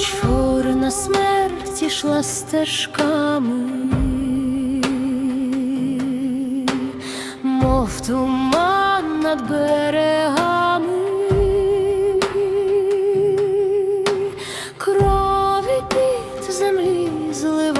чорна смерть ішла стежками, мов туман над берегами, крові під землі зливає.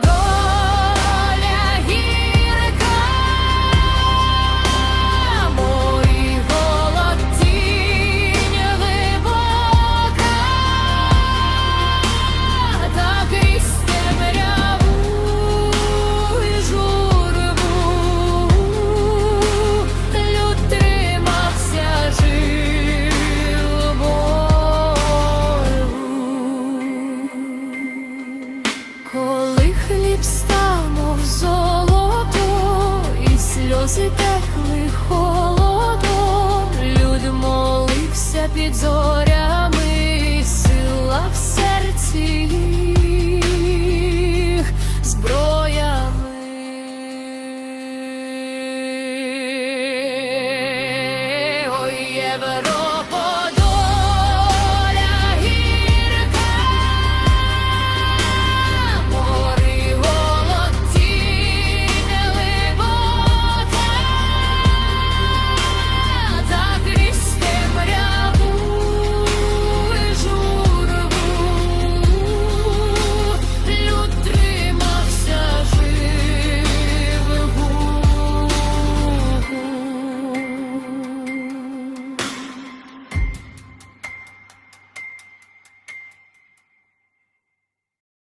сльози текли холодом, Люд молився під зорями, сила в серці, зброями. Ой, євро.